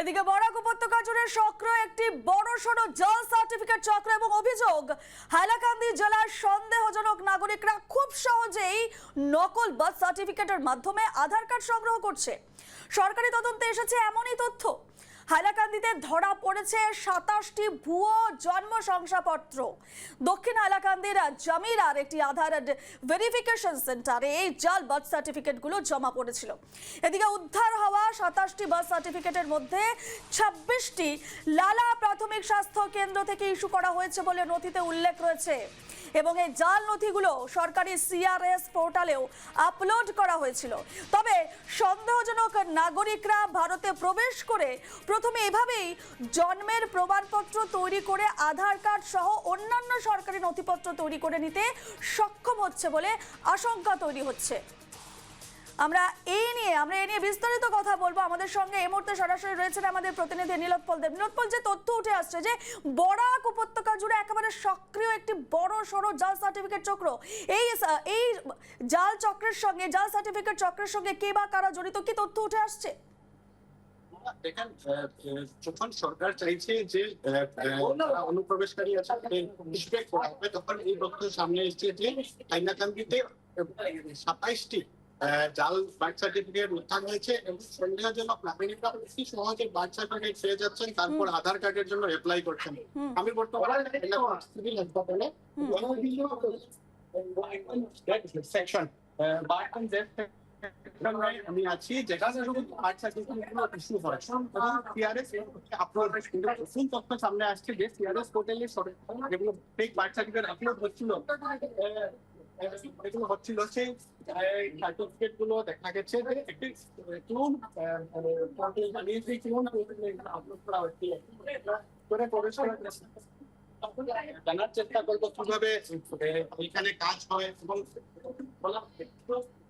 এদিকে বরাক উপত্যকা জুড়ে সক্রিয় একটি বড় সড়ো জল সার্টিফিকেট চক্র এবং অভিযোগ, হাইলাকান্দি জেলার সন্দেহজনক নাগরিকরা খুব সহজেই নকল বার্থ সার্টিফিকেটের মাধ্যমে আধার কার্ড সংগ্রহ করছে। সরকারি তদন্তে এসেছে এমনই তথ্য। হাইলাকান্দিতে ধরা পড়েছে সাতাশটি ভুয়ো জন্ম শংসাপত্র দক্ষিণ হাইলাকান্দির জামিরার একটি আধার ভেরিফিকেশন সেন্টারে এই জাল বার্থ সার্টিফিকেটগুলো জমা পড়েছিল। এদিকে উদ্ধার হওয়া সাতাশটি বার্থ সার্টিফিকেটের মধ্যে ছাব্বিশটি লালা প্রাথমিক স্বাস্থ্য কেন্দ্র থেকে ইস্যু করা হয়েছে বলে নথিতে উল্লেখ রয়েছে। এবং এই জাল নথিগুলো সরকারি সিআরএস পোর্টালেও আপলোড করা হয়েছিল। তবে সন্দেহজনক নাগরিকরা ভারতে প্রবেশ করে প্রথমে এভাবেই জন্মের প্রমাণপত্র তৈরি করে আধার কার্ড সহ অন্যান্য সরকারি নথিপত্র তৈরি করে নিতে সক্ষম হচ্ছে বলে আশঙ্কা তৈরি হচ্ছে। আমরা এই নিয়ে, আমরা এই নিয়ে বিস্তারিত কথা বলব। আমাদের সঙ্গে এই মুহূর্তে সরাসরি রয়েছেন আমাদের প্রতিনিধি নীলোৎপল দেব। নীলোৎপল যে তথ্য উঠে আসছে যে বরাক উপত্যকা জুড়ে একেবারে সক্রিয় একটি বড় সড়ো জাল সার্টিফিকেট চক্র। এই এই জাল চক্রের সঙ্গে, জাল সার্টিফিকেট চক্রের সঙ্গে কে বা কারা জড়িত, কি তথ্য উঠে আসছে? দেখেন যখন সরকার চাইছে যে অনুপ্রবেশকারী আছে তাদের করা হবে তখন এই তথ্য সামনে এসেছে যে হাইলাকান্দিতে সাতাইশটি জাল বার্থ সার্টিফিকেট উদ্ধার হয়েছে এবং সন্দেহজনক নাগরিকরা অতি সহজে বার্থ সার্টিফিকেট পেয়ে যাচ্ছেন তারপর আধার কার্ডের জন্য অ্যাপ্লাই করছেন আমি বর্তমানে সিভিল হাসপাতালে section birth certificate issue upload সামনে সার্টিফিকেট আপলোড হচ্ছিল সার্টিফিকেটগুলো দেখা গেছে একটি আপলোড হচ্ছিল করে জানার চেষ্টা করব কীভাবে এখানে কাজ হয় এবং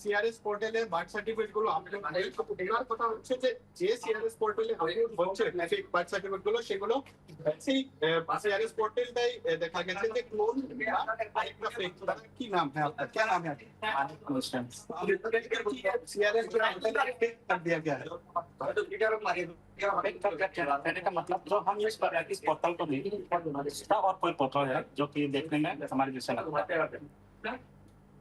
সিআরএস পোর্টালে বার্থ সার্টিফিকেট গুলো আপলোড করে এবার কথা হচ্ছে যে যে সিআরএস পোর্টালে আপলোড হচ্ছে ফেক বার্থ সার্টিফিকেট গুলো সেগুলো সেই সিআরএস পোর্টালটাই দেখা গেছে যে ক্লোন আরেকটা ফেক কি নাম है आपका क्या नाम है सीआरएस जो फेक कर दिया गया है कहने का मतलब जो हम इस पर इस पोर्टल को नहीं इसका और कोई पोर्टल है जो कि देखने में हमारे जैसे लगता है तो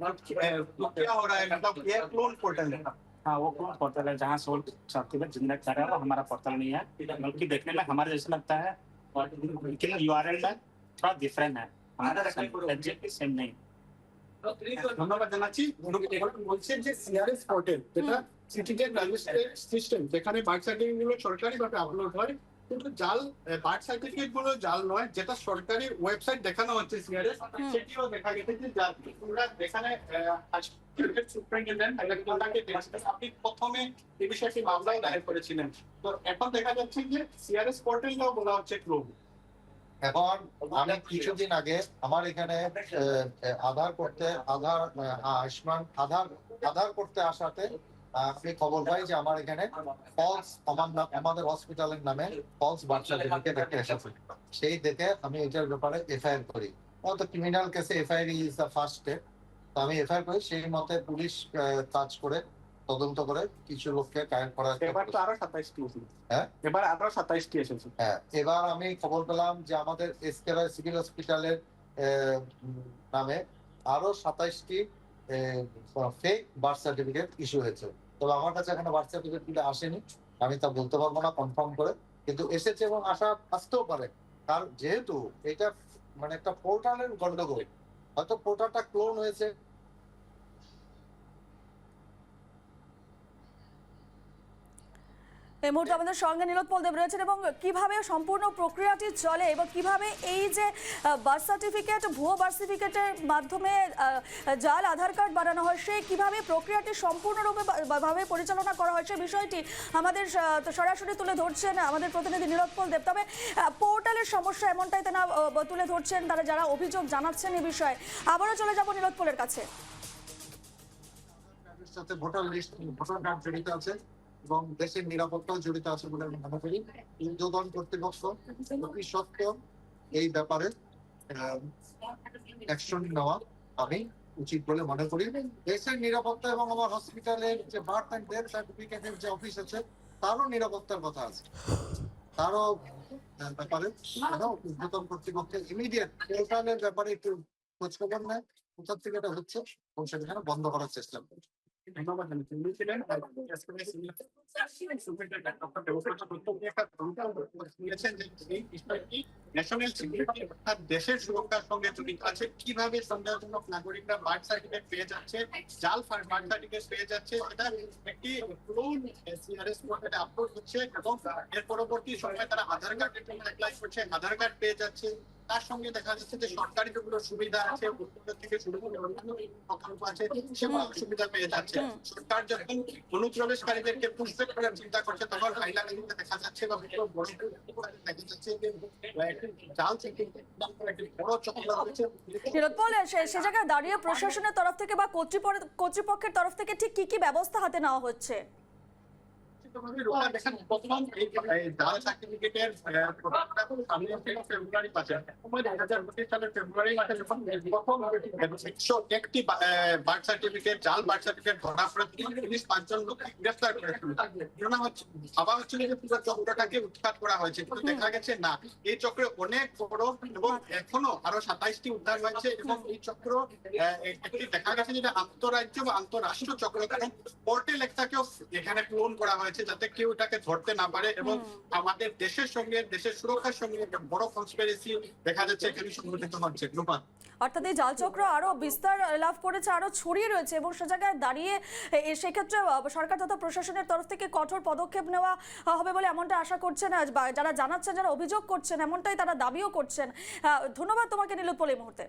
क्या हो रहा है मतलब ये क्लोन पोर्टल है हाँ वो कौन पोर्टल है जहाँ सोल सर्टिफिकेट जनरेट कर रहा है वो हमारा पोर्टल नहीं है बल्कि देखने में हमारे जैसे लगता है और लेकिन यू आर एल थोड़ा डिफरेंट है हमारा एग्जैक्टली सेम नहीं ধন্যবাদ জানাচ্ছি এবার বলছেন যে সিআরএস পোর্টাল যেটা সিটিজেন রেজিস্ট্রেশন সিস্টেম যেখানে বার্থ সার্টিফিকেট গুলো সরকারি ভাবে আপলোড হয় কিন্তু জাল বার্থ সার্টিফিকেটগুলো জাল নয় যেটা সরকারি ওয়েবসাইট দেখানো হচ্ছে সিআরএস সেটিও দেখা গেছে যে জাল তোমরা যেখানে আপনি প্রথমে এই বিষয়টি মামলাও দায়ের করেছিলেন। তো এখন দেখা যাচ্ছে যে সিআরএস পোর্টালটাও বলা হচ্ছে ক্লোন এখন আমি কিছুদিন আগে আমার এখানে আহ, আধার করতে আধার আহ, আয়ুষ্মান আধার আধার করতে আসাতে আমি খবর পাই যে আমার এখানে ফলস আমার নাম আমাদের হসপিটালের নামে ফলস বার্থ সার্টিফিকেট একটা এসেছে। সেই দেখে আমি এটার ব্যাপারে এফআইআর করি। তো ক্রিমিনাল কেসে FIR is the first step তো আমি এফআইআর করি সেই মতে পুলিশ কাজ করে তদন্ত করে কিছু লোককে কায়েম করার এবার তো আরও সাতাইশটি হ্যাঁ? এবার আরও সাতাইশটি এসেছে। হ্যাঁ এবার আমি খবর পেলাম যে আমাদের এসকেআর সিভিল হসপিটালের নামে আরও সাতাইশটি ফেক বার্থ সার্টিফিকেট ইস্যু হয়েছে। তবে আমার কাছে এখানে বার্থ সার্টিফিকেটগুলো আসেনি। আমি তা বলতে পারব না কনফার্ম করে। কিন্তু এসেছে এবং আসা আসতেও পারে। কারণ যেহেতু এটা মানে একটা পোর্টালের গন্ডগোল। হয়তো পোর্টালটা ক্লোন হয়েছে এই মুহূর্তে আমাদের সঙ্গে নীলোৎপল দেব রয়েছেন এবং কীভাবে সম্পূর্ণ প্রক্রিয়াটি চলে এবং কীভাবে এই যে বার্থ সার্টিফিকেট ভুয়ো বার্থ সার্টিফিকেটের মাধ্যমে জাল, আধার কার্ড বানানো হয় সেই কীভাবে প্রক্রিয়াটি সম্পূর্ণরূপে ভাবে পরিচালনা করা হয় সেই বিষয়টি আমাদের সরাসরি তুলে ধরছেন আমাদের প্রতিনিধি নীলোৎপল দেব তবে পোর্টালের সমস্যা এমনটাই তারা তুলে ধরছেন তারা যারা অভিযোগ জানাচ্ছেন এই বিষয়ে। আবারও চলে যাব নীলোৎপলের কাছে। সাথে ভোটার লিস্ট, ভোটার কার্ড জড়িত আছে। এবং দেশের নিরাপত্তাও জড়িত আছে বলে আমি মনে করি। উদ্যোগন কর্তৃপক্ষ অতি সত্ত্বেও এই ব্যাপারে অ্যাকশন নেওয়া আমি উচিত বলে মনে করি। দেশের নিরাপত্তা এবং আমার হসপিটালের যে বার্থ অ্যান্ড ডেথ সার্টিফিকেটের যে অফিস আছে, তারও নিরাপত্তার কথা আছে। তারও ব্যাপারে ঊর্ধ্বতন কর্তৃপক্ষের ইমিডিয়েট পোর্টালের ব্যাপারে একটু খোঁজখবর নেয়। কোথা থেকে এটা হচ্ছে? এবং সেখানে বন্ধ করার চেষ্টা করছে দেশের সুরক্ষার সঙ্গে জড়িত আছে কীভাবে সন্দেহজনক নাগরিকরা বার্থ সার্টিফিকেট পেয়ে যাচ্ছে জাল বার্থ সার্টিফিকেট পেয়ে যাচ্ছে এটা একটি ক্লোন সিআরএস পোর্টালে আপলোড হচ্ছে এবং এর পরবর্তী সময়ে তারা আধার কার্ডের জন্য করছে আধার কার্ড পেয়ে যাচ্ছে তার সঙ্গে দেখা যাচ্ছে যে সরকারি যেগুলো সুবিধা আছে উত্তর থেকে শুরু করে অন্যান্য প্রকল্প আছে সেগুলো সুবিধা পেয়ে যাচ্ছে। সরকার যখন অনুপ্রবেশকারীদেরকে পুষব্যাক করার চিন্তা করছে তখন হাইলাকান্দিতে দেখা যাচ্ছে বা বড় দেখা যাচ্ছে যে জাল থেকে বড় চক্র রয়েছে সে জায়গায় দাঁড়িয়ে প্রশাসনের তরফ থেকে বা কর্তৃপক্ষ- কর্তৃপক্ষের তরফ থেকে ঠিক কি কি ব্যবস্থা হাতে নেওয়া হচ্ছে? চক্রটাকে উৎখাত করা হয়েছে, কিন্তু দেখা গেছে না। এই চক্রে অনেক বড় এবং এখনও আরও সাতাইশটি উদ্ধার হয়েছে এবং এই চক্র দেখা গেছে যেটা আন্তরাজ্য বা আন্তরাষ্ট্রীয় চক্র, কারণ পোর্টাল একটাকেও এখানে ক্লোন করা হয়েছে যাতে কেউ এটাকে ধরতে না পারে এবং আমাদের দেশের সঙ্গে দেশের সুরক্ষার সঙ্গে একটা বড় কনস্পিরেসি দেখা যাচ্ছে এখানে সংগঠিত হচ্ছে। গ্লোবাল অর্থাৎ এই জালচক্র আরও বিস্তার লাভ করেছে আরও ছড়িয়ে রয়েছে এবং সে জায়গায় দাঁড়িয়ে সেক্ষেত্রে সরকার তথা প্রশাসনের তরফ থেকে কঠোর পদক্ষেপ নেওয়া হবে বলে এমনটা আশা করছেন যারা জানাচ্ছেন যারা অভিযোগ করছেন এমনটাই তারা দাবিও করছেন। ধন্যবাদ তোমাকে নীলোৎপল এই মুহূর্তে।